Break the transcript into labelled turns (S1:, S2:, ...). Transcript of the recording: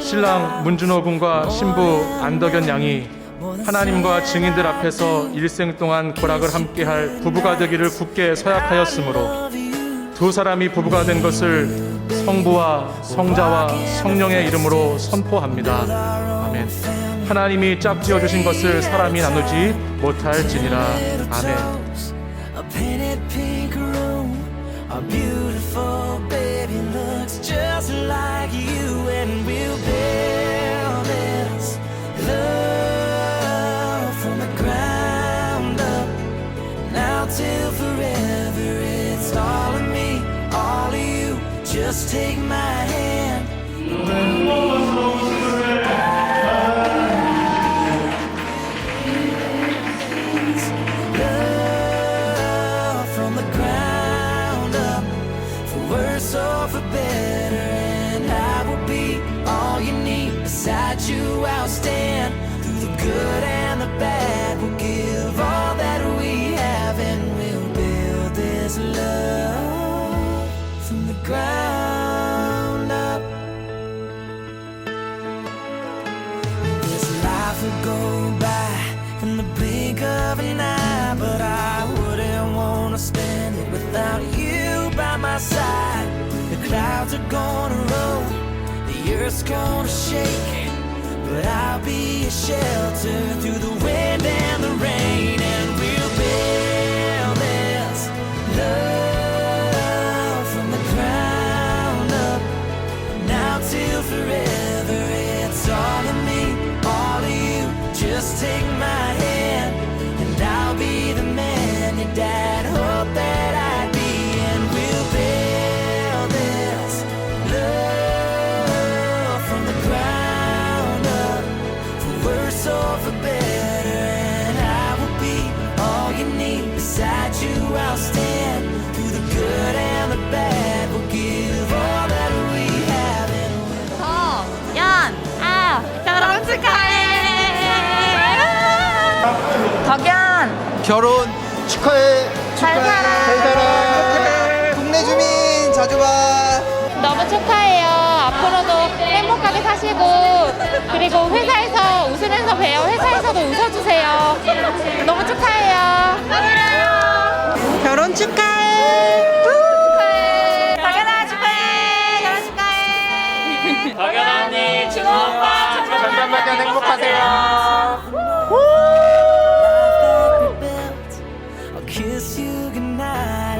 S1: 신랑 문준호 군과 신부 안덕연 양이 하나님과 증인들 앞에서 일생 동안 고락을 함께할 부부가 되기를 굳게 서약하였으므로 두 사람이 부부가 된 것을 성부와 성자와 성령의 이름으로 선포합니다. 아멘. 하나님이 짝지어 주신 것을 사람이 나누지 못할지니라. 아멘.
S2: Our beautiful baby looks just like you, and we'll build this love from the ground up. Now till forever, it's all of me, all of you. Just take my hand. Beside you, I'll stand through the good and the bad. We'll give all that we have, and we'll build this love from the ground up. This life will go by in the blink of an eye, but I wouldn't want to spend it without you by my side. The clouds are gonna roll, the earth's gonna shake, but I'll be a shelter
S3: 결혼 축하해 잘 살아.
S4: 잘 살아 동네 주민 자주 봐
S3: 너무 축하해요. 앞으로도 행복하게 사시고 그리고 회사에서 웃으면서 봬요. 회사에서도 웃어주세요. 너무 축하해요.
S5: 결혼 축하해.
S3: 축하해. 덕연아 축하해. 결혼 축하해. 덕연 언니, 준호 오빠
S4: 전담박연 행복하세요